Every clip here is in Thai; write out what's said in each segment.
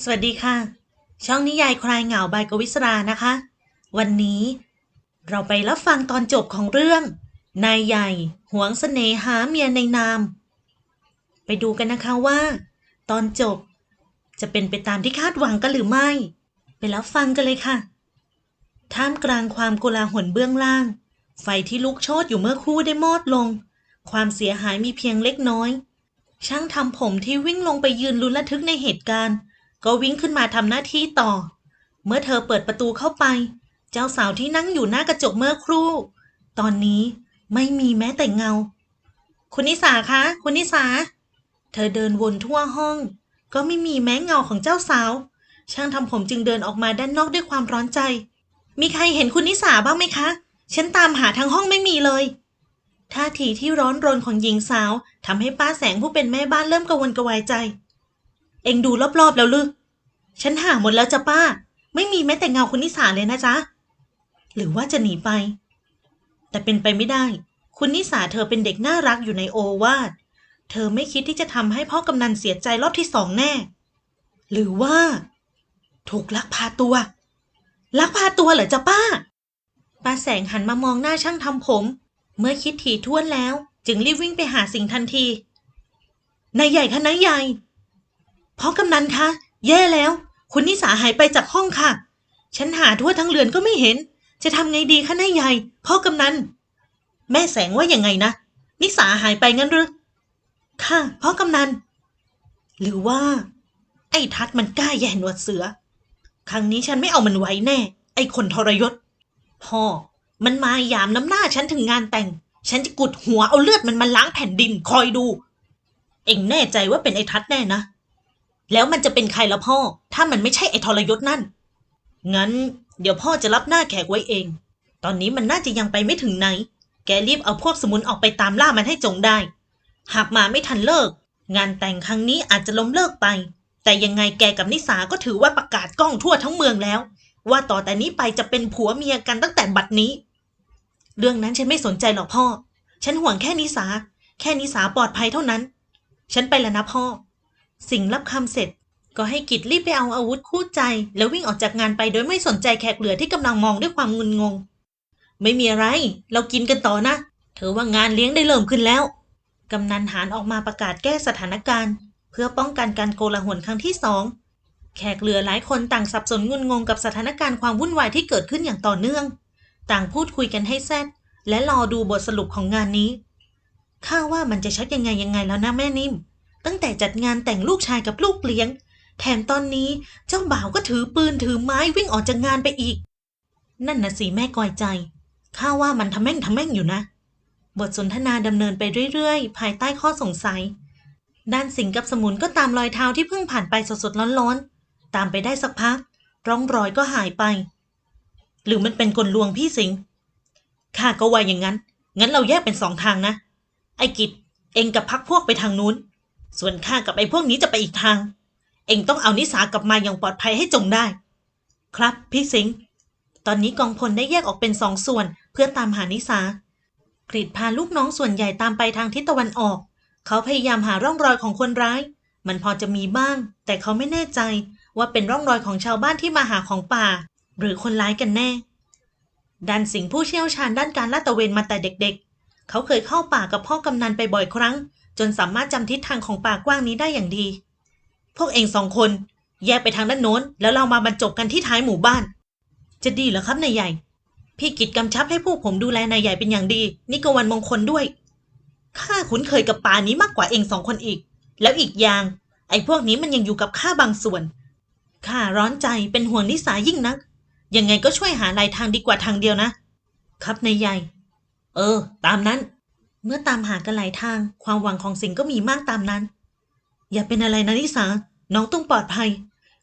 สวัสดีค่ะ ช่องนิยายคลายเหงาบายกวิศรานะคะ วันนี้ เราไปรับฟังตอนจบของเรื่อง นายใหญ่หวงเสน่หาเมียในนาม ไปดูกันนะคะว่า ตอนจบ จะเป็นไปตามที่คาดหวังกันหรือไม่ ไปรับฟังกันเลยค่ะ ท่ามกลางความโกลาหลเบื้องล่าง ไฟที่ลุกโชนอยู่เมื่อครู่ได้มอดลง ความเสียหายมีเพียงเล็กน้อย ช่างทำผมที่วิ่งลงไปยืนลุ้นระทึกในเหตุการณ์ ก็วิ่งขึ้นมาทำหน้าที่ต่อ เมื่อเธอเปิดประตูเข้าไป เจ้าสาวที่นั่งอยู่หน้ากระจกเมื่อครู่ ตอนนี้ไม่มีแม้แต่เงา คุณนิสาคะ คุณนิสา เธอเดินวนทั่วห้อง ก็ไม่มีแม้เงาของเจ้าสาว ช่างทำผมจึงเดินออกมาด้านนอกด้วยความร้อนใจ มีใครเห็นคุณนิสาบ้างไหมคะ ฉันตามหาทั้งห้องไม่มีเลยท่าทีที่ร้อนรนของหญิงสาวทำให้ป้าแสงผู้เป็นแม่บ้านเริ่มกังวลกระวายใจ เอ็งดูรอบๆแล้วลึก ฉันหาหมดแล้วจ้ะป้า ไม่มีแม้แต่เงาคุณนิสาเลยนะจ๊ะ หรือว่าจะหนีไป แต่เป็นไปไม่ได้ คุณนิสาเธอเป็นเด็กน่ารักอยู่ในโอวาทเธอไม่คิดที่จะทำให้พ่อกำนันเสียใจรอบที่สองแน่ หรือว่า ถูกลักพาตัว ลักพาตัวเหรอจ๊ะป้า ป้าแสงหันมามองหน้าช่างทำผม เมื่อคิดถี่ถ้วนแล้ว จึงรีบวิ่งไปหาสิ่งทันทีนายใหญ่คะนายใหญ่พ่อกำนันคะ แย่แล้ว คุณนิสาหายไปจากห้องค่ะ ฉันหาทั่วทั้งเรือนก็ไม่เห็น จะทำไงดีคะนายใหญ่ พ่อกำนัน แม่แสงว่ายังไงนะ นิสาหายไปงั้นหรือ ค่ะ พ่อกำนัน หรือว่า ไอ้ทัดมันกล้าแย่หนวดเสือ ครั้งนี้ฉันไม่เอามันไว้แน่ ไอ้คนทรยศ พ่อ มันมายามน้ำหน้าฉันถึงงานแต่ง ฉันจะกุดหัวเอาเลือดมันมาล้างแผ่นดินคอยดู เอ็งแน่ใจว่าเป็นไอ้ทัดแน่นะ แล้วมันจะเป็นใครละพ่อ ถ้ามันไม่ใช่ไอ้ทรยศนั่น งั้น เดี๋ยวพ่อจะรับหน้าแขกไว้เอง ตอนนี้มันน่าจะยังไปไม่ถึงไหน แกรีบเอาพวกสมุนออกไปตามล่ามันให้จงได้ หากมาไม่ทันเลิก งานแต่งครั้งนี้อาจจะล้มเลิกไป แต่ยังไงแกกับนิสาก็ถือว่าประกาศกล้องทั่วทั้งเมืองแล้ว ว่าต่อแต่นี้ไปจะเป็นผัวเมียกันตั้งแต่บัดนี้ เรื่องนั้นฉันไม่สนใจหรอกพ่อ ฉันห่วงแค่นิสา แค่นิสาปลอดภัยเท่านั้น ฉันไปแล้วนะพ่อ สิ่งรับคำเสร็จ ก็ให้กิจรีบไปเอาอาวุธคู่ใจ แล้ววิ่งออกจากงานไปโดยไม่สนใจแขกเหลือที่กำลังมองด้วยความงุนงง ไม่มีอะไร เรากินกันต่อนะ เธอว่างานเลี้ยงได้เริ่มขึ้นแล้ว กำนันหารออกมาประกาศแก้สถานการณ์ เพื่อป้องกันการโกลาหลครั้งที่สองแขกเหลือหลายคนต่างสับสนงุนงงกับสถานการณ์ความวุ่นวายที่เกิดขึ้นอย่างต่อเนื่อง ต่างพูดคุยกันให้แซดและรอดูบทสรุปของงานนี้ข้าว่ามันจะชักยังไงยังไงแล้วนะแม่นิ่ม ตั้งแต่จัดงานแต่งลูกชายกับลูกเลี้ยง แถมตอนนี้เจ้าบ่าวก็ถือปืนถือไม้วิ่งออกจากงานไปอีก นั่นนะสิแม่กอยใจข้าว่ามันทำแม่งทำแม่งอยู่นะ บทสนทนาดำเนินไปเรื่อยๆ ภายใต้ข้อสงสัย ด้านสิงกับสมุนก็ตามรอยเท้าที่เพิ่งผ่านไปสดๆร้อนๆ ตามไปได้สักพัก ร่องรอยก็หายไป หรือมันเป็นกลลวงพี่สิงข้าก็ว่าอย่างนั้น งั้นเราแยกเป็นสองทางนะ ไอ้กิจเองกับพักพวกไปทางนู้น ส่วนข้ากับไอ้พวกนี้จะไปอีกทาง เองต้องเอานิสากลับมาอย่างปลอดภัยให้จงได้ ครับพี่สิงห์ตอนนี้กองพลได้แยกออกเป็นสองส่วนเพื่อตามหานิสากรีดพาลูกน้องส่วนใหญ่ตามไปทางทิศตะวันออก เขาพยายามหาร่องรอยของคนร้าย มันพอจะมีบ้าง แต่เขาไม่แน่ใจว่าเป็นร่องรอยของชาวบ้านที่มาหาของป่า หรือคนร้ายกันแน่ดันสิงห์ผู้เชี่ยวชาญด้านการลาดตระเวนมาแต่เด็กๆ เขาเคยเข้าป่ากับพ่อกำนันไปบ่อยครั้ง จนสามารถจำทิศทางของป่ากว้างนี้ได้อย่างดี พวกเองสองคน แยกไปทางด้านโน้น แล้วเรามาบรรจบกันที่ท้ายหมู่บ้าน จะดีเหรอครับนายใหญ่ พี่กิจกำชับให้พวกผมดูแลนายใหญ่เป็นอย่างดี นี่ก็วันมงคลด้วยข้าคุ้นเคยกับป่านี้มากกว่าเองสองคนอีก แล้วอีกอย่าง ไอ้พวกนี้มันยังอยู่กับข้าบางส่วนข้าร้อนใจเป็นห่วงนิสายิ่งนัก ยังไงก็ช่วยหาลายทางดีกว่าทางเดียวนะ ครับนายใหญ่ เออ ตามนั้น เมื่อตามหากันหลายทาง ความหวังของสิงห์ก็มีมากตามนั้น อย่าเป็นอะไรนะนิสา น้องต้องปลอดภัย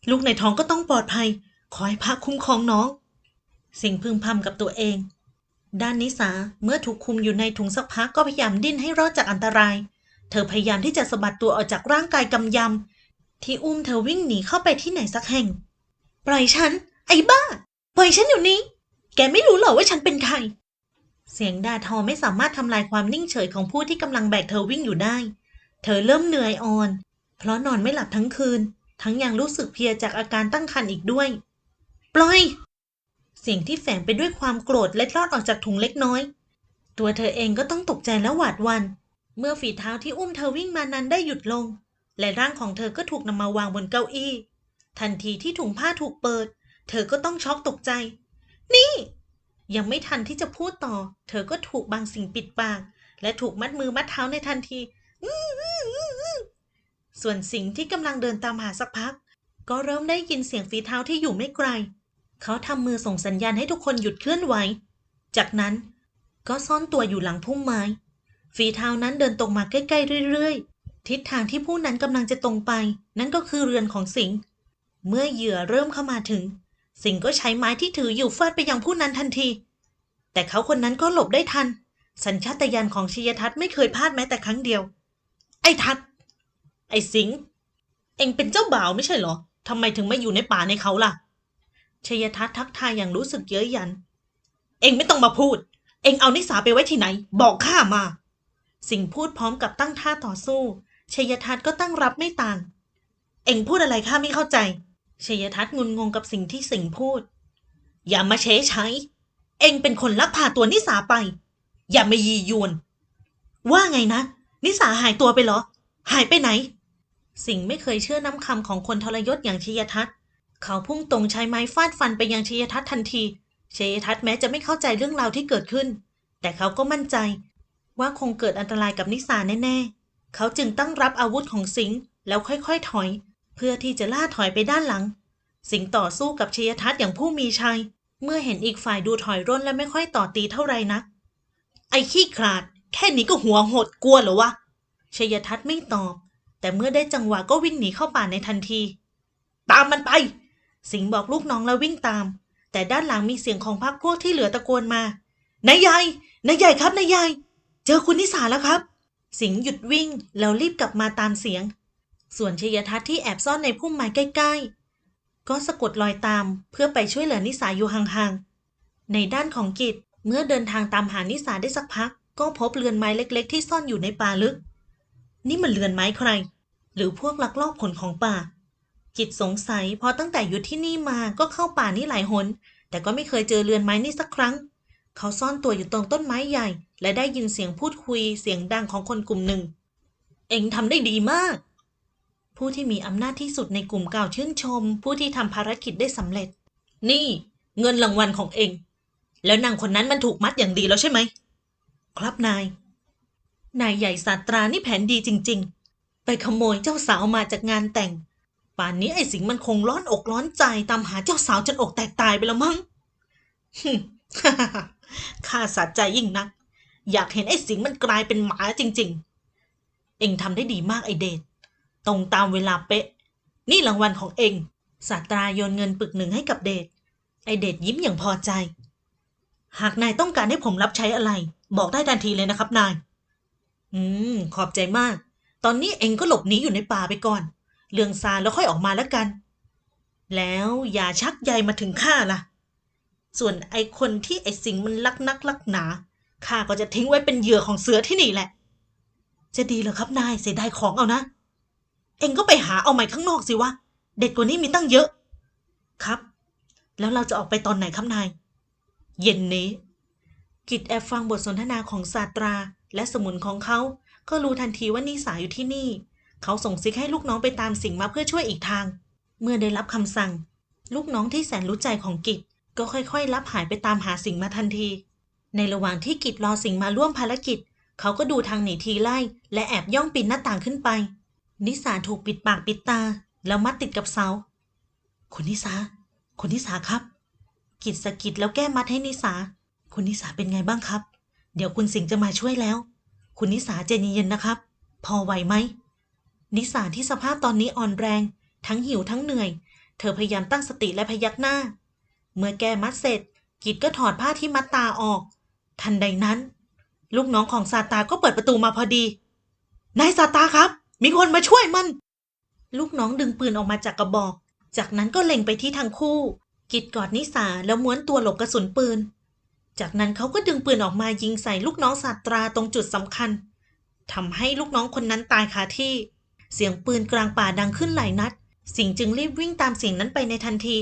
ลูกในท้องก็ต้องปลอดภัย ขอให้พระคุ้มครองน้อง สิงห์พึมพำกับตัวเอง ด้านนิสาเมื่อถูกคุมอยู่ในถุงสักพักก็พยายามดิ้นให้รอดจากอันตราย เธอพยายามที่จะสะบัดตัวออกจากร่างกายกำยำที่อุ้มเธอวิ่งหนีเข้าไปที่ไหนสักแห่ง ปล่อยฉัน ไอ้บ้า ปล่อยฉันอยู่นี้ แกไม่รู้เหรอว่าฉันเป็นใคร เสียงด่าทอไม่สามารถทำลายความนิ่งเฉยของผู้ที่กำลังแบกเธอวิ่งอยู่ได้ เธอเริ่มเหนื่อยอ่อน เพราะนอนไม่หลับทั้งคืน ทั้งยังรู้สึกเพลียจากอาการตั้งครรภ์อีกด้วย ปล่อย เสียงที่แฝงไปด้วยความโกรธเล็ดลอดออกจากถุงเล็กน้อย ตัวเธอเองก็ต้องตกใจและหวาดวัน เมื่อฝีเท้าที่อุ้มเธอวิ่งมานั้นได้หยุดลง และร่างของเธอก็ถูกนำมาวางบนเก้าอี้ ทันทีที่ถุงผ้าถูกเปิด เธอก็ต้องช็อกตกใจ นี่ ยังไม่ทันที่จะพูดต่อ เธอก็ถูกบางสิ่งปิดปาก และถูกมัดมือมัดเท้าในทันทีส่วนสิงห์ที่กำลังเดินตามหาสักพัก ก็เริ่มได้ยินเสียงฝีเท้าที่อยู่ไม่ไกล เขาทำมือส่งสัญญาณให้ทุกคนหยุดเคลื่อนไหว จากนั้นก็ซ่อนตัวอยู่หลังพุ่มไม้ ฝีเท้านั้นเดินตรงมาใกล้ๆเรื่อยๆ ทิศทางที่ผู้นั้นกำลังจะตรงไป นั่นก็คือเรือนของสิงห์เมื่อเหยื่อเริ่มเข้ามาถึง สิงก็ใช้ไม้ที่ถืออยู่ฟาดไปยังผู้นั้นทันที แต่เขาคนนั้นก็หลบได้ทัน สัญชาตญาณของชยทัศน์ไม่เคยพลาดแม้แต่ครั้งเดียว ไอ้ทัศน์ไอ้สิงเอ็งเป็นเจ้าบ่าวไม่ใช่เหรอทำไมถึงไม่อยู่ในป่าในเขาล่ะชยทัศน์ทักทายอย่างรู้สึกเย้ยยัน เอ็งไม่ต้องมาพูด เอ็งเอานิสาไปไว้ที่ไหน บอกข้ามา สิงพูดพร้อมกับตั้งท่าต่อสู้ชยทัศน์ก็ตั้งรับไม่ต่าง เอ็งพูดอะไรข้าไม่เข้าใจ ชยทัศน์งุนงงกับสิ่งที่สิงพูด อย่ามาเฉยใช้ เองเป็นคนลักพาตัวนิสาไป อย่ามายียวน ว่าไงนะ นิสาหายตัวไปเหรอ หายไปไหน สิงไม่เคยเชื่อน้ำคำของคนทรยศอย่างชยทัศน์ เขาพุ่งตรงใช้ไม้ฟาดฟันไปยังชยทัศน์ทันทีชยทัศน์แม้จะไม่เข้าใจเรื่องราวที่เกิดขึ้น แต่เขาก็มั่นใจ ว่าคงเกิดอันตรายกับนิสาแน่ ๆ เขาจึงตั้งรับอาวุธของสิงห์แล้วค่อย ๆ ถอย เพื่อที่จะล่าถอยไปด้านหลัง สิงต่อสู้กับชยทัศน์อย่างผู้มีชัย เมื่อเห็นอีกฝ่ายดูถอยร่นและไม่ค่อยต่อตีเท่าไรนัก ไอ้ขี้ขลาด แค่นี้ก็หัวหดกลัวเหรอวะชยทัศน์ไม่ตอบ แต่เมื่อได้จังหวะก็วิ่งหนีเข้าป่าในทันที ตามมันไป สิงบอกลูกน้องแล้ววิ่งตาม แต่ด้านหลังมีเสียงของพักพวกที่เหลือตะโกนมานายใหญ่นายใหญ่ครับนายใหญ่เจอคุณนิสาแล้วครับ สิงหยุดวิ่งแล้วรีบกลับมาตามเสียง ส่วนชยทัศน์ที่แอบซ่อนในพุ่มไม้ใกล้ ๆ ก็สะกดรอยตามเพื่อไปช่วยเหลือนิสาอยู่ห่างๆ ในด้านของกิจเมื่อเดินทางตามหานิสาได้สักพัก ก็พบเรือนไม้เล็ก ๆ ที่ซ่อนอยู่ในป่าลึก นี่มันเรือนไม้ใคร หรือพวกลักลอบขนของป่า กิจสงสัยเพอตั้งแต่อยู่ที่นี่มาก็เข้าป่านี่หลายหน แต่ก็ไม่เคยเจอเรือนไม้นี่สักครั้ง เขาซ่อนตัวอยู่ตรงต้นไม้ใหญ่ และได้ยินเสียงพูดคุยเสียงดังของคนกลุ่มหนึ่ง เอ็งทำได้ดีมาก ผู้ที่มีอำนาจที่สุดในกลุ่มกล่าวชื่นชม ผู้ที่ทำภารกิจได้สำเร็จ นี่ เงินรางวัลของเอง แล้วนางคนนั้นมันถูกมัดอย่างดีแล้วใช่ไหม ครับนาย นายใหญ่ศาตรานี่แผนดีจริง ๆ ไปขโมยเจ้าสาวมาจากงานแต่ง ป่านนี้ไอ้สิงมันคงร้อนอกร้อนใจตามหาเจ้าสาวจนอกแตกตายไปแล้วมั้งฮึ่มข้าสะใจยิ่งนัก อยากเห็นไอ้สิงมันกลายเป็นหมาจริง ๆ เอ็งทำได้ดีมากไอเดช ตรงตามเวลาเป๊ะ นี่รางวัลของเองศาสตราโยนเงินปึกหนึ่งให้กับเดชไอเดชยิ้มอย่างพอใจ หากนายต้องการให้ผมรับใช้อะไร บอกได้ทันทีเลยนะครับนาย อืม ขอบใจมาก ตอนนี้เองก็หลบหนีอยู่ในป่าไปก่อน เรื่องซาแล้วค่อยออกมาแล้วกัน แล้วอย่าชักใยมาถึงข้าล่ะ ส่วนไอคนที่ไอสิงมันลักนักลักหนาข้าก็จะทิ้งไว้เป็นเหยื่อของเสือที่นี่แหละ จะดีเหรอครับนายเสียดายของเอานะ เองก็ไปหาเอาใหม่ข้างนอกสิวะ เด็ดกว่านี้มีตั้งเยอะ ครับ แล้วเราจะออกไปตอนไหนครับนาย เย็นนี้ กิจแอบฟังบทสนทนาของศาสตราและสมุนของเขา ก็รู้ทันทีว่านิสาอยู่ที่นี่ เขาส่งซิกให้ลูกน้องไปตามสิ่งมาเพื่อช่วยอีกทาง เมื่อได้รับคำสั่ง ลูกน้องที่แสนรู้ใจของกิจก็ค่อยๆ รับหายไปตามหาสิ่งมาทันที ในระหว่างที่กิจรอสิ่งมาร่วมภารกิจ เขาก็ดูทางหนีทีไล่ และแอบย่องปีนหน้าต่างขึ้นไป นิสาถูกปิดปากปิดตา แล้วมัดติดกับเสา คุณนิสา คุณนิสาครับ กิจสะกิดแล้วแก้มัดให้นิสา คุณนิสาเป็นไงบ้างครับ เดี๋ยวคุณสิงห์จะมาช่วยแล้ว คุณนิสาใจเย็นๆนะครับ พอไหวไหม นิสาที่สภาพตอนนี้อ่อนแรง ทั้งหิวทั้งเหนื่อย เธอพยายามตั้งสติและพยักหน้า เมื่อแก้มัดเสร็จ กิจก็ถอดผ้าที่มัดตาออก ทันใดนั้น ลูกน้องของซาตาก็เปิดประตูมาพอดี นายซาตาครับ มีคนมาช่วยมัน ลูกน้องดึงปืนออกมาจากกระบอก จากนั้นก็เล็งไปที่ทั้งคู่ กิจกอดนิสาแล้วม้วนตัวหลบกระสุนปืน จากนั้นเขาก็ดึงปืนออกมายิงใส่ลูกน้องศาสตราตรงจุดสำคัญทำให้ลูกน้องคนนั้นตายคาที่ เสียงปืนกลางป่าดังขึ้นหลายนัด สิงจึงรีบวิ่งตามเสียงนั้นไปในทันที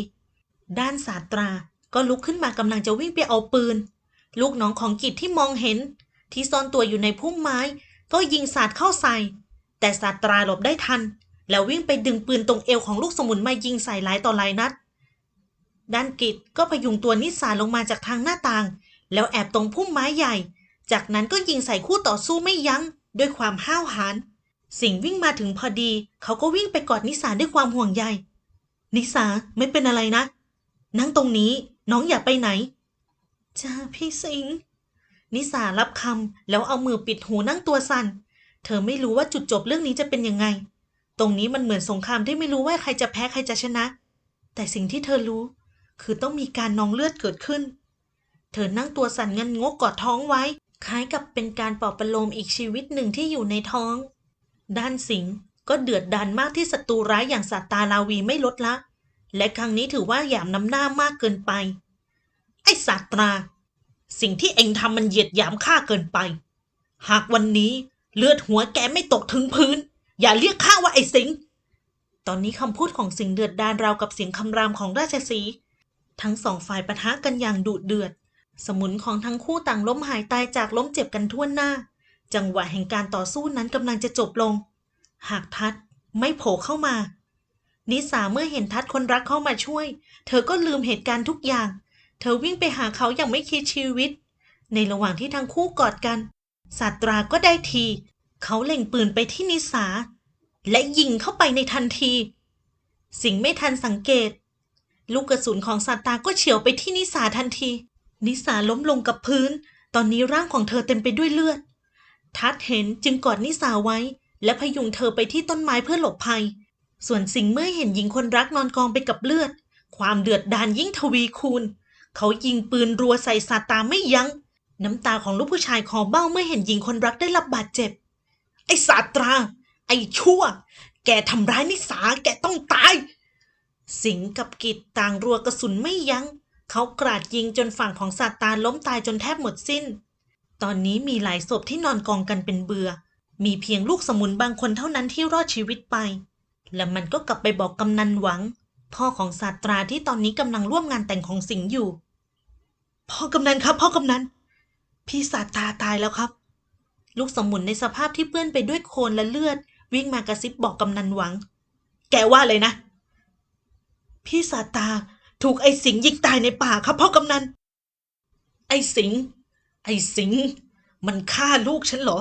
ด้านศาสตราก็ลุกขึ้นมากำลังจะวิ่งไปเอาปืน ลูกน้องของกิจที่มองเห็น ที่ซ่อนตัวอยู่ในพุ่มไม้ ก็ยิงสาดเข้าใส่ แต่ศาสตราหลบได้ทัน แล้ววิ่งไปดึงปืนตรงเอวของลูกสมุนมายิงใส่หลายต่อหลายนัด ด้านกิจก็พยุงตัวนิสาลงมาจากทางหน้าต่าง แล้วแอบตรงพุ่มไม้ใหญ่ จากนั้นก็ยิงใส่คู่ต่อสู้ไม่ยัง้ง ด้วยความห้าวหาญสิงวิ่งมาถึงพอดี เขาก็วิ่งไปกอดนิสาด้วยความห่วงใย นิสาไม่เป็นอะไรนะ นั่งตรงนี้น้องอย่าไปไหน จ้าพี่สิงนิสารับคำแล้วเอามือปิดหูนั่งตัวสัน่น เธอไม่รู้ว่าจุดจบเรื่องนี้จะเป็นยังไง ตรงนี้มันเหมือนสงครามที่ไม่รู้ว่าใครจะแพ้ใครจะชนะ แต่สิ่งที่เธอรู้ คือต้องมีการนองเลือดเกิดขึ้น เธอนั่งตัวสั่นเงันงกกอดท้องไว้ คล้ายกับเป็นการปลอบประโลมอีกชีวิตหนึ่งที่อยู่ในท้อง ด้านสิงก็เดือดดานมากที่ศัตรูร้ายอย่างสัตาลาวีไม่ลดละ และครั้งนี้ถือว่าหยามน้ำหน้ามากเกินไป ไอ้สัตรา สิ่งที่เองทำมันเหยียดหยามข้าเกินไป หากวันนี้ เลือดหัวแกไม่ตกถึงพื้น อย่าเรียกข้าว่าไอ้สิง ตอนนี้คำพูดของสิงเดือดดานราวกับเสียงคำรามของราชสีทั้งสองฝ่ายปะทะกันอย่างดุเดือด สมุนของทั้งคู่ต่างล้มหายตายจากล้มเจ็บกันทั่วหน้า จังหวะแห่งการต่อสู้นั้นกำลังจะจบลง หากทัดไม่โผล่เข้ามา นิสาเมื่อเห็นทัดคนรักเข้ามาช่วย เธอก็ลืมเหตุการณ์ทุกอย่าง เธอวิ่งไปหาเขาอย่างไม่คิดชีวิต ในระหว่างที่ทั้งคู่กอดกัน ศาสตราก็ได้ที เขาเล็งปืนไปที่นิสา และยิงเข้าไปในทันที สิงไม่ทันสังเกต ลูกกระสุนของซาตราก็เฉียวไปที่นิสาทันที นิสาล้มลงกับพื้น ตอนนี้ร่างของเธอเต็มไปด้วยเลือด ทัดเห็นจึงกอดนิสาไว้ และพยุงเธอไปที่ต้นไม้เพื่อหลบภัย ส่วนสิงเมื่อเห็นหญิงคนรักนอนกองไปกับเลือด ความเดือดดาลยิ่งทวีคูณ เขายิงปืนรัวใส่ซาตราไม่ยัง้ง น้ำตาของลูกผู้ชายคอเบ้าเมื่อเห็นหญิงคนรักได้รับบาดเจ็บ ไอ้สาตรา ไอ้ชั่ว แกทำร้ายนิสา แกต้องตาย สิงกับกิจต่างรัวกระสุนไม่ยัง้ง เขากราดยิงจนฝั่งของซาตาล้มตายจนแทบหมดสิ้น ตอนนี้มีหลายศพที่นอนกองกันเป็นเบือ มีเพียงลูกสมุนบางคนเท่านั้นที่รอดชีวิตไป และมันก็กลับไปบอกกำนันหวัง พ่อของศาตราที่ตอนนี้กำลังร่วมงานแต่งของสิงห์อยู่ พ่อกำนันครับ พ่อกำนัน พี่ศาสตาตายแล้วครับ ลูกสมุนในสภาพที่เปื้อนไปด้วยโคลนและเลือด วิ่งมากระซิบบอกกำนันหวัง แกว่าเลยนะ พี่สาตาถูกไอ้สิงห์ยิงตายในป่าครับพ่อกำนัน ไอ้สิงห์ไอ้สิงห์มันฆ่าลูกฉันเหรอ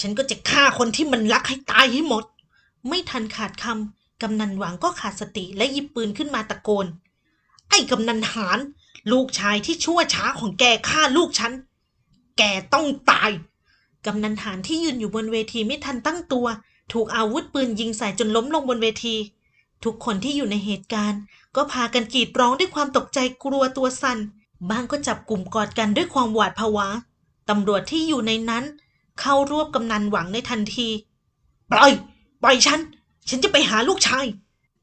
ฉันก็จะฆ่าคนที่มันรักให้ตายให้หมด ไม่ทันขาดคำกำนันหวังก็ขาดสติและหยิบปืนขึ้นมาตะโกน ไอ้กำนันหารลูกชายที่ชั่วช้าของแกฆ่าลูกฉัน แกต้องตาย กำนันหารที่ยืนอยู่บนเวทีไม่ทันตั้งตัว ถูกอาวุธปืนยิงใส่จนล้มลงบนเวที ทุกคนที่อยู่ในเหตุการณ์ ก็พากันกรีดร้องด้วยความตกใจกลัวตัวสั่น บางก็จับกลุ่มกอดกันด้วยความหวาดผวาตำรวจที่อยู่ในนั้น เข้ารวบกำนันหวังในทันที ปล่อย ปล่อยฉัน ฉันจะไปหาลูกชาย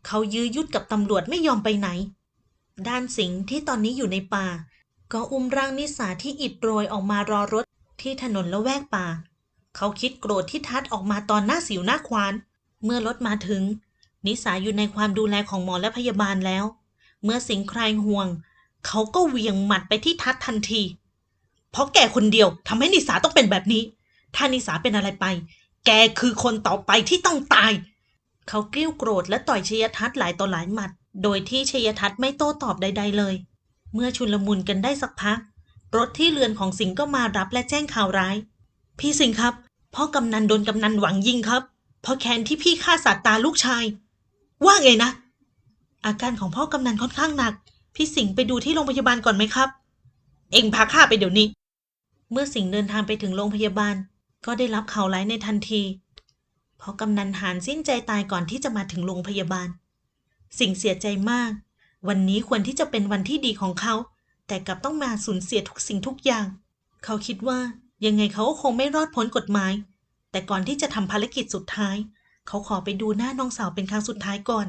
เขายื้อยุดกับตำรวจไม่ยอมไปไหน ด้านสิงห์ที่ตอนนี้อยู่ในป่า ก็อุ้มร่างนิสาที่อิดโรยออกมารอรถที่ถนนละแวกป่า เขาคิดโกรธที่ทัดออกมาตอนหน้าสิวหน้าควาน เมื่อรถมาถึง นิสาอยู่ในความดูแลของหมอและพยาบาลแล้ว เมื่อสิงคลายห่วง เขาก็เหวี่ยงหมัดไปที่ทัดทันที เพราะแกคนเดียวทำให้นิสาต้องเป็นแบบนี้ ถ้านิสาเป็นอะไรไป แกคือคนต่อไปที่ต้องตาย เขากริ้วโกรธและต่อยชยทัศน์หลายต่อหลายหมัด โดยที่ชยทัศน์ไม่โต้ตอบใด ๆ เลย เมื่อชุลมุนกันได้สักพัก รถที่เรือนของสิงห์ก็มารับและแจ้งข่าวร้าย พี่สิงห์ครับ พ่อกำนันโดนกำนันหวังยิงครับเพราะแค้นที่พี่ฆ่าสัตว์ตาลูกชาย ว่าไงนะ อาการของพ่อกำนันค่อนข้างหนัก พี่สิงห์ไปดูที่โรงพยาบาลก่อนไหมครับ เอ็งพาข้าไปเดี๋ยวนี้ เมื่อสิงห์เดินทางไปถึงโรงพยาบาล ก็ได้รับข่าวร้ายในทันทีเพราะกำนันหานสิ้นใจตายก่อนที่จะมาถึงโรงพยาบาล สิงห์เสียใจมาก วันนี้ควรที่จะเป็นวันที่ดีของเขา แต่กลับต้องมาสูญเสียทุกสิ่งทุกอย่าง เขาคิดว่ายังไงเขาก็คงไม่รอดพ้นกฎหมาย แต่ก่อนที่จะทำภารกิจสุดท้าย เขาขอไปดูหน้าน้องสาวเป็นครั้งสุดท้ายก่อน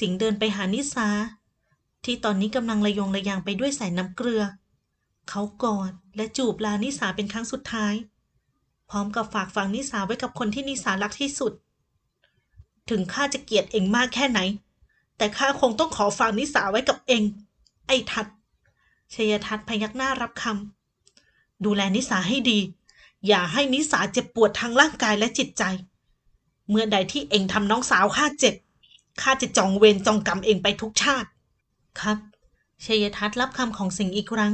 สิงเดินไปหานิสาที่ตอนนี้กำลังระยงระยางไปด้วยสายน้ำเกลือ เขากอดและจูบลานิสาเป็นครั้งสุดท้าย พร้อมกับฝากฝังนิสาไว้กับคนที่นิสารักที่สุด ถึงข้าจะเกลียดเองมากแค่ไหน แต่ข้าคงต้องขอฝากนิสาไว้กับเอง ไอ้ทัดชยทัศน์พยักหน้ารับคำดูแลนิสาให้ดี อย่าให้นิสาเจ็บปวดทางร่างกายและจิตใจ เมื่อใดที่เองทำน้องสาวข้าเจ็บข้าจะจองเวรจองกรรมเองไปทุกชาติ ครับชยทัศน์รับคำของสิงห์อีกครั้ง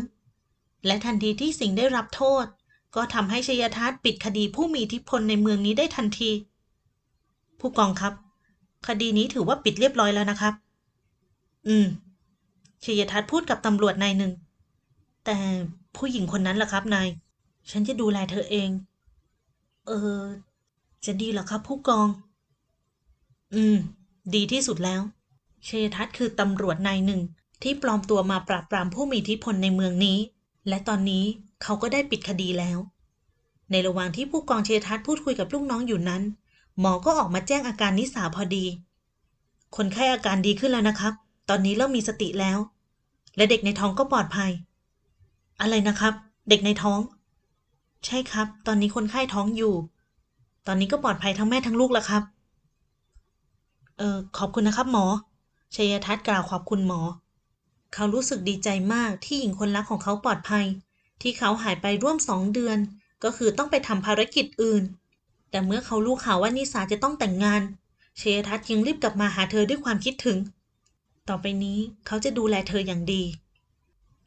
และทันทีที่สิงห์ได้รับโทษ ก็ทำให้ชยทัศน์ปิดคดีผู้มีอิทธิพลในเมืองนี้ได้ทันที ผู้กองครับ คดีนี้ถือว่าปิดเรียบร้อยแล้วนะครับ อืมชยทัศน์พูดกับตำรวจนายหนึ่ง แต่ผู้หญิงคนนั้นล่ะครับนาย ฉันจะดูแลเธอเอง เออ จะดีเหรอครับ ผู้กอง อืม ดีที่สุดแล้วชยทัศน์คือตำรวจนายหนึ่ง ที่ปลอมตัวมาปราบปรามผู้มีอิทธิพลในเมืองนี้ และตอนนี้เขาก็ได้ปิดคดีแล้ว ในระหว่างที่ผู้กองเชยทัศน์พูดคุยกับลูกน้องอยู่นั้น หมอก็ออกมาแจ้งอาการนิสาพอดี คนไข้อาการดีขึ้นแล้วนะครับ ตอนนี้เริ่มมีสติแล้ว และเด็กในท้องก็ปลอดภัย อะไรนะครับ เด็กในท้อง ใช่ครับ ตอนนี้คนไข้ท้องอยู่ ตอนนี้ก็ปลอดภัยทั้งแม่ทั้งลูกแล้วครับ เออขอบคุณนะครับหมอชัยทัศน์กล่าวขอบคุณหมอ เขารู้สึกดีใจมากที่หญิงคนรักของเขาปลอดภัย ที่เขาหายไปร่วมสองเดือน ก็คือต้องไปทำภารกิจอื่น แต่เมื่อเขารู้ข่าวว่านิสาจะต้องแต่งงาน เชยทัศน์ยังรีบกลับมาหาเธอด้วยความคิดถึง ต่อไปนี้เขาจะดูแลเธออย่างดี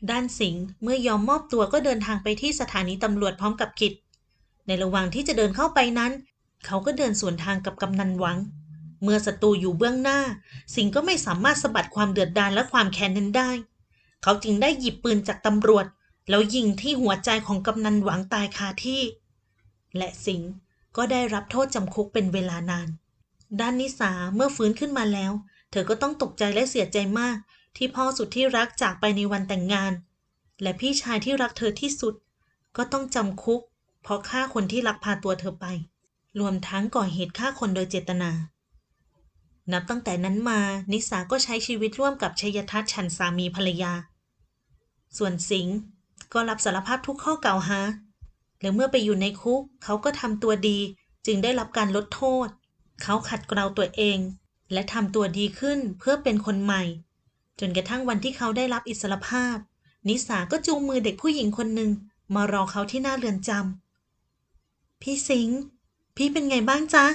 ด้านสิงห์เมื่อยอมมอบตัวก็เดินทางไปที่สถานีตำรวจพร้อมกับกิจ ในระหว่างที่จะเดินเข้าไปนั้น เขาก็เดินสวนทางกับกำนันหวัง เมื่อศัตรูอยู่เบื้องหน้า สิงห์ก็ไม่สามารถสะบัดความเดือดดาลและความแค้นนั้นได้ เขาจึงได้หยิบปืนจากตำรวจ แล้วยิงที่หัวใจของกำนันหวังตายคาที่ และสิงห์ ก็ได้รับโทษจำคุกเป็นเวลานาน ด้านนิสาเมื่อฟื้นขึ้นมาแล้ว เธอก็ต้องตกใจและเสียใจมาก ที่พ่อสุดที่รักจากไปในวันแต่งงาน และพี่ชายที่รักเธอที่สุด ก็ต้องจำคุก เพราะฆ่าคนที่ลักพาตัวเธอไป รวมทั้งก่อเหตุฆ่าคนโดยเจตนา นับตั้งแต่นั้นมา นิสาก็ใช้ชีวิตร่วมกับชยทัศน์ฉันสามีภรรยา ส่วนสิงห์ก็รับสารภาพทุกข้อกล่าวหา และเมื่อไปอยู่ในคุกเขาก็ทำตัวดี จึงได้รับการลดโทษ เขาขัดเกลาตัวเอง และทำตัวดีขึ้นเพื่อเป็นคนใหม่ จนกระทั่งวันที่เขาได้รับอิสรภาพ นิสาก็จูงมือเด็กผู้หญิงคนหนึ่งมารอเขาที่หน้าเรือนจำพี่สิงห์พี่เป็นไงบ้างจ๊ะ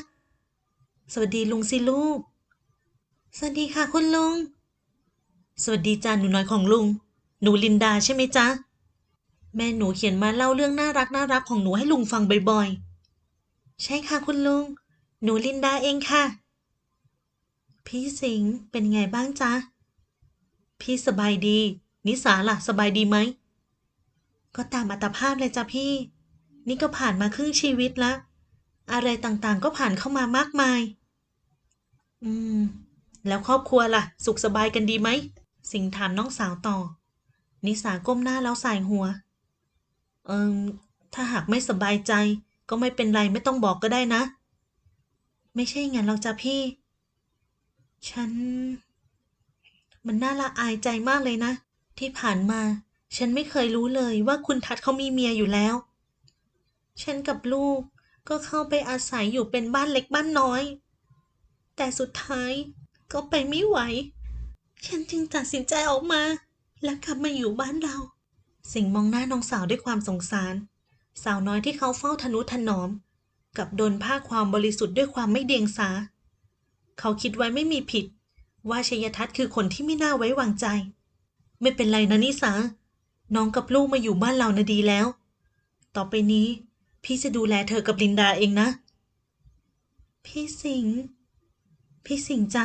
สวัสดีลุงสิลูก สวัสดีค่ะคุณลุง สวัสดีจ้าหนูน้อยของลุง หนูลินดาใช่ไหมจ๊ะ แม่หนูเขียนมาเล่าเรื่องน่ารักน่ารักของหนูให้ลุงฟังบ่อยๆ ใช่ค่ะคุณลุง หนูลินดาเองค่ะ พี่สิงเป็นไงบ้างจ๊ะ พี่สบายดี นิสาล่ะสบายดีไหม ก็ตามอัตภาพเลยจ้ะพี่ นี่ก็ผ่านมาครึ่งชีวิตละ อะไรต่างๆก็ผ่านเข้ามามากมาย อืม แล้วครอบครัวล่ะ สุขสบายกันดีไหม สิงถามน้องสาวต่อ นิสาก้มหน้าแล้วสายหัว เอิมถ้าหากไม่สบายใจ ก็ไม่เป็นไรไม่ต้องบอกก็ได้นะ ไม่ใช่งั้นหรอกจ้ะพี่ ฉัน มันน่าละอายใจมากเลยนะ ที่ผ่านมา ฉันไม่เคยรู้เลยว่าคุณทัดเขามีเมียอยู่แล้ว ฉันกับลูกก็เข้าไปอาศัยอยู่เป็นบ้านเล็กบ้านน้อย แต่สุดท้ายก็ไปไม่ไหว ฉันจึงตัดสินใจออกมา และกลับมาอยู่บ้านเรา สิงมองหน้าน้องสาวด้วยความสงสาร สาวน้อยที่เขาเฝ้าทนุถนอม กับโดนภาความบริสุทธิ์ด้วยความไม่เดียงสา เขาคิดไว้ไม่มีผิด ว่าชยทัศน์คือคนที่ไม่น่าไว้วางใจ ไม่เป็นไรนะนิสา น้องกับลูกมาอยู่บ้านเรานะดีแล้ว ต่อไปนี้ พี่จะดูแลเธอกับลินดาเองนะ พี่สิง พี่สิงจ๊ะ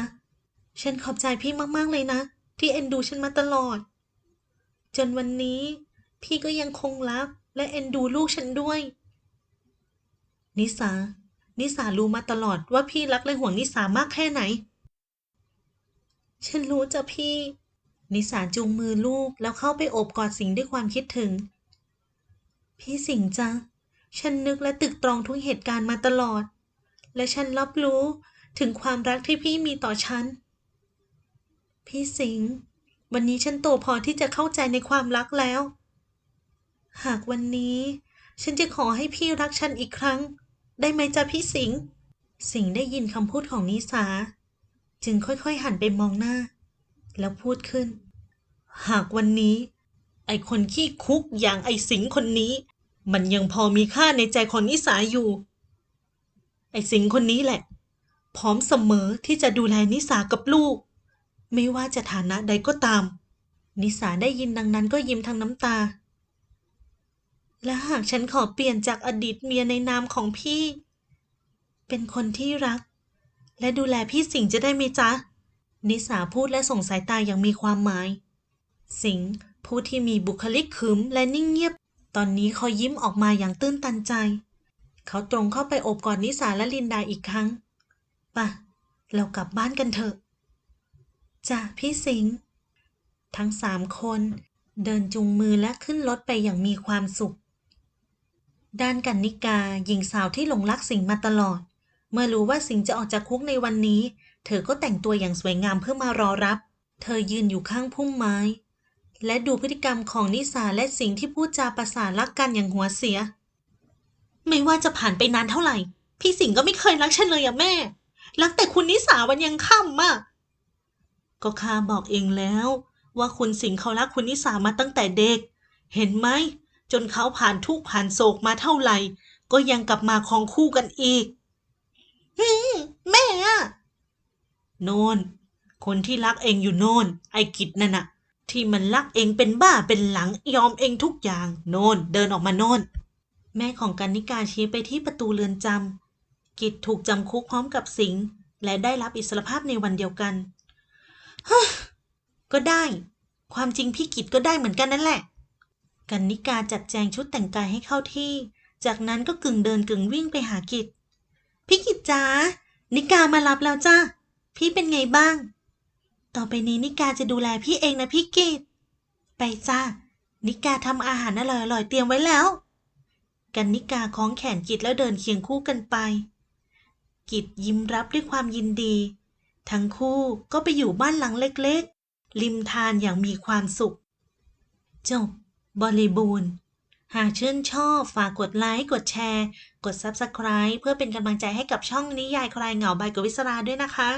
ฉันขอบใจพี่มากๆเลยนะ ที่เอ็นดูฉันมาตลอด จนวันนี้ พี่ก็ยังคงรัก และเอ็นดูลูกฉันด้วย นิสา นิสารู้มาตลอดว่าพี่รักและห่วงนิสามากแค่ไหน ฉันรู้จ้ะพี่ นิสาจูงมือลูกแล้วเข้าไปโอบกอดสิงห์ด้วยความคิดถึง พี่สิงห์จ๊ะฉันนึกและตึกตรองทุกเหตุการณ์มาตลอด และฉันรับรู้ถึงความรักที่พี่มีต่อฉัน พี่สิงห์วันนี้ฉันโตพอที่จะเข้าใจในความรักแล้ว หากวันนี้ ฉันจะขอให้พี่รักฉันอีกครั้ง ได้ไหมจ๊ะพี่สิงห์สิงห์ได้ยินคำพูดของนิสา จึงค่อยๆหันไปมองหน้า แล้วพูดขึ้น หากวันนี้ ไอคนขี้คุกอย่างไอสิงห์คนนี้ มันยังพอมีค่าในใจของนิสาอยู่ ไอสิงห์คนนี้แหละ พร้อมเสมอที่จะดูแลนิสากับลูก ไม่ว่าจะฐานะใดก็ตาม นิสาได้ยินดังนั้นก็ยิ้มทั้งน้ำตา และหากฉันขอเปลี่ยนจากอดีตเมียในนามของพี่ เป็นคนที่รัก และดูแลพี่สิงห์จะได้ไหมจ๊ะ นิสาพูดและส่งสายตาอย่างมีความหมาย สิงห์ผู้ที่มีบุคลิกขึมและนิ่งเงียบ ตอนนี้เขายิ้มออกมาอย่างตื้นตันใจ เขาตรงเข้าไปโอบกอดนิสาและลินดาอีกครั้งป่ะเรากลับบ้านกันเถอะจ้ะพี่สิงห์ทั้งสามคนเดินจูงมือและขึ้นรถไปอย่างมีความสุข ด้านกันนิกาหญิงสาวที่หลงรักสิงห์มาตลอด เมื่อรู้ว่าสิงห์จะออกจากคุกในวันนี้ เธอก็แต่งตัวอย่างสวยงามเพื่อมารอรับ เธอยืนอยู่ข้างพุ่มไม้ และดูพฤติกรรมของนิสาและสิงห์ที่พูดจาประสานรักกันอย่างหัวเสีย ไม่ว่าจะผ่านไปนานเท่าไหร่ พี่สิงห์ก็ไม่เคยรักฉันเลยอะแม่ รักแต่คุณนิสาวันยังค่ำอะก็ข้าบอกเองแล้ว ว่าคุณสิงห์เขารักคุณนิสามาตั้งแต่เด็ก เห็นไหม จนเขาผ่านทุกข์ผ่านโศกมาเท่าไหร่ ก็ยังกลับมาครองคู่กันอีกฮึมแม่อะโนนคนที่รักเองอยู่โนนไอ้กิจนั่นน่ะ ที่มันรักเองเป็นบ้าเป็นหลังยอมเองทุกอย่าง โนนเดินออกมาโนนแม่ของกันนิกาชี้ไปที่ประตูเรือนจำกิจถูกจำคุกพร้อมกับสิงห์และได้รับอิสรภาพในวันเดียวกันฮึก็ได้ ความจริงพี่กิจก็ได้เหมือนกันนั่นแหละ กันนิกาจัดแจงชุดแต่งกายให้เข้าที่ จากนั้นก็กึ่งเดินกึ่งวิ่งไปหากิจพี่กิจจ้านิกามารับแล้วจ้าพี่เป็นไงบ้าง ต่อไปนี้นิกาจะดูแลพี่เองนะพี่กิจไปจ้านิกาทำอาหารอร่อยๆเตรียมไว้แล้ว กันนิกาคล้องแขนกิจแล้วเดินเคียงคู่กันไป กิจยิ้มรับด้วยความยินดี ทั้งคู่ก็ไปอยู่บ้านหลังเล็กๆ ริมทานอย่างมีความสุข จบ บริบูรณ์ หากชื่นชอบฝากกดไลค์ กดแชร์ กด Subscribe เพื่อเป็นกำลังใจให้กับช่องนิยายคลายเหงาใบากวิศราด้วยนะคะ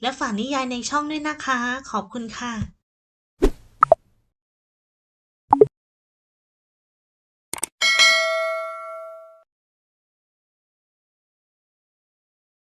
และฝากนิยายในช่องด้วยนะคะ ขอบคุณค่ะ